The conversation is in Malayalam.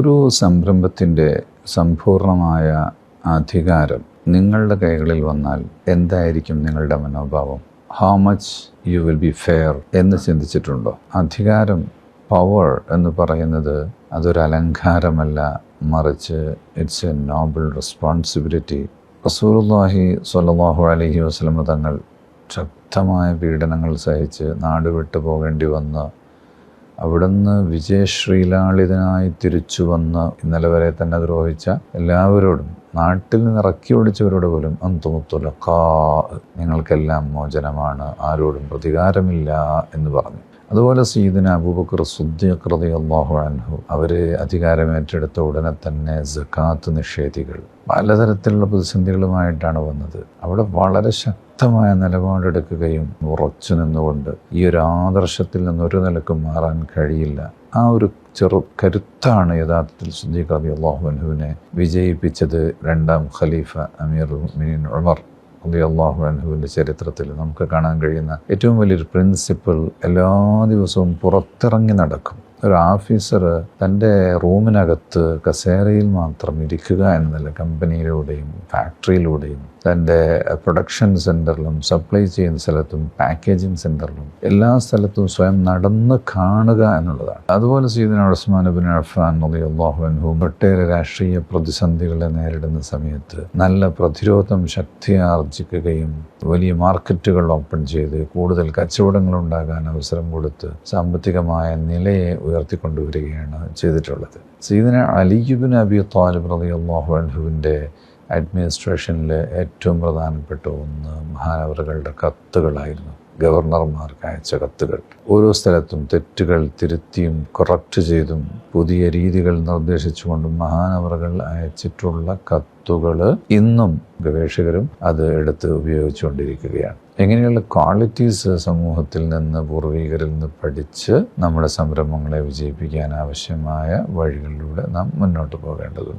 ഒരു സംരംഭത്തിന്റെ സമ്പൂർണമായ അധികാരം നിങ്ങളുടെ കൈകളിൽ വന്നാൽ എന്തായിരിക്കും നിങ്ങളുടെ മനോഭാവം? How much you will be fair എന്ന് ചിന്തിച്ചിട്ടുണ്ടോ? അധികാരം പവർ എന്ന് പറയുന്നത് അതൊരു അലങ്കാരമല്ല. മറിച്ച് ഇറ്റ്സ് എ നോബിൾ റെസ്പോൺസിബിലിറ്റി റസൂലുള്ളാഹി സ്വല്ലല്ലാഹു അലഹി വസ്ലമതങ്ങൾ ശക്തമായ പീഡനങ്ങൾ സഹിച്ച് നാട് വിട്ടു പോകേണ്ടി വന്ന് അവിടുന്ന് വിജയശ്രീലാളിതനായി തിരിച്ചു വന്ന് ഇന്നലെ വരെ തന്നെ ദ്രോഹിച്ച എല്ലാവരോടും നാട്ടിൽ നിന്ന് ഇറക്കി ഓടിച്ചവരോട് പോലും അന്തുമുത്തുലക്കാ നിങ്ങൾക്കെല്ലാം മോചനമാണ് ആരോടും പ്രതികാരമില്ല എന്ന് പറഞ്ഞു. അതുപോലെ സീദിന അബൂബക്കർ സുദ്ദീഖ് അള്ളാഹു അൻഹു അവർ അധികാരമേറ്റെടുത്ത ഉടനെ തന്നെ ജക്കാത്ത് നിഷേധികൾ. പലതരത്തിലുള്ള പ്രതിസന്ധികളുമായിട്ടാണ് വന്നത്. അവിടെ വളരെ ശക്തമായ നിലപാടെടുക്കുകയും ഉറച്ചു നിന്നുകൊണ്ട് ഈ ഒരു ആദർശത്തിൽ നിന്ന് ഒരു നിലക്കും മാറാൻ കഴിയില്ല. ആ ഒരു ചെറു കരുത്താണ് യഥാർത്ഥത്തിൽ സുദ്ദീഖ് റതി അള്ളാഹു അൻഹുവിനെ വിജയിപ്പിച്ചത് രണ്ടാം ഖലീഫ അമീർ ഉമർ. അള്ളാഹു അൻഹുവിന്റെ ചരിത്രത്തിൽ നമുക്ക് കാണാൻ കഴിയുന്ന ഏറ്റവും വലിയൊരു പ്രിൻസിപ്പിൾ എല്ലാ ദിവസവും പുറത്തിറങ്ങി നടക്കും. ഒരു ഓഫീസർ തന്റെ റൂമിനകത്ത് കസേരയിൽ മാത്രം ഇരിക്കുക എന്നല്ല കമ്പനിയിലൂടെയും ഫാക്ടറിയിലൂടെയും തന്റെ പ്രൊഡക്ഷൻ സെന്ററിലും സപ്ലൈ ചെയ്യുന്ന സ്ഥലത്തും പാക്കേജിങ് സെന്ററിലും എല്ലാ സ്ഥലത്തും സ്വയം നടന്ന് കാണുക എന്നുള്ളതാണ്. അതുപോലെ സീദന ഉസ്മാൻ ബിൻ അഫാൻ അൻഹു ഒട്ടേറെ രാഷ്ട്രീയ പ്രതിസന്ധികളെ നേരിടുന്ന സമയത്ത് നല്ല പ്രതിരോധം ശക്തി ആർജിക്കുകയും വലിയ മാർക്കറ്റുകൾ ഓപ്പൺ ചെയ്ത് കൂടുതൽ കച്ചവടങ്ങൾ ഉണ്ടാകാൻ അവസരം കൊടുത്ത് സാമ്പത്തികമായ നിലയെ ഉയർത്തിക്കൊണ്ടുവരികയാണ് ചെയ്തിട്ടുള്ളത്. സീദന അലിയുബിൻ അബി താലിബ് റതി അള്ളാഹു അൻഹുവിന്റെ അഡ്മിനിസ്ട്രേഷനിൽ ഏറ്റവും പ്രധാനപ്പെട്ട ഒന്ന് മഹാനവറുകളുടെ കത്തുകളായിരുന്നു. ഗവർണർമാർക്ക് അയച്ച കത്തുകൾ. ഓരോ സ്ഥലത്തും തെറ്റുകൾ തിരുത്തിയും കൊറക്റ്റ് ചെയ്തും പുതിയ രീതികൾ നിർദ്ദേശിച്ചുകൊണ്ടും മഹാനവറുകൾ അയച്ചിട്ടുള്ള കത്തുകൾ ഇന്നും ഗവേഷകരും അത് എടുത്ത് ഉപയോഗിച്ചുകൊണ്ടിരിക്കുകയാണ്. എങ്ങനെയുള്ള ക്വാളിറ്റീസ് സമൂഹത്തിൽ നിന്ന് പൂർവികരിൽ നിന്ന് പഠിച്ച് നമ്മുടെ സംരംഭങ്ങളെ വിജയിപ്പിക്കാൻ ആവശ്യമായ വഴികളിലൂടെ നാം മുന്നോട്ട് പോകേണ്ടതുണ്ട്.